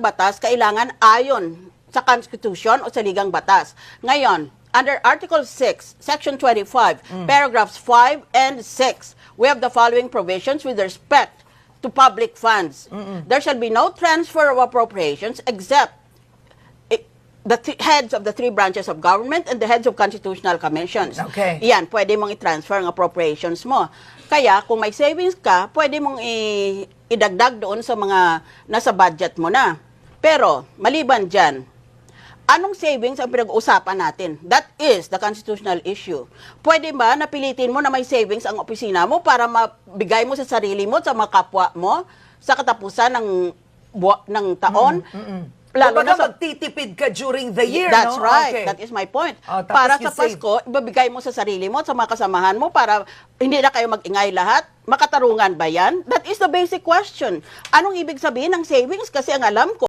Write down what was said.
ang batas kailangan ayon sa Constitution o sa ligang batas. Ngayon, under Article 6, Section 25, paragraphs 5 and 6, we have the following provisions with respect to public funds. There shall be no transfer of appropriations except i- the th- heads of the three branches of government and the heads of constitutional commissions. Okay. Yan, pwede mong i-transfer ang appropriations mo. Kaya, kung may savings ka, pwede mong i- idagdag doon sa mga nasa budget mo na. Pero, maliban dyan, anong savings ang pinag-uusapan natin? That is the constitutional issue. Pwede ba napilitin mo na may savings ang opisina mo para mabigay mo sa sarili mo, sa mga kapwa mo, sa katapusan ng, buwa- ng taon? Lalo na sa magtitipid ka during the year, That's no? right. Okay. That is my point. Oh, tapos para you sa save. Pasko, ibabigay mo sa sarili mo at sa mga kasamahan mo para hindi na kayo mag-ingay lahat. Makatarungan ba yan? That is the basic question. Anong ibig sabihin ng savings? Kasi ang alam ko,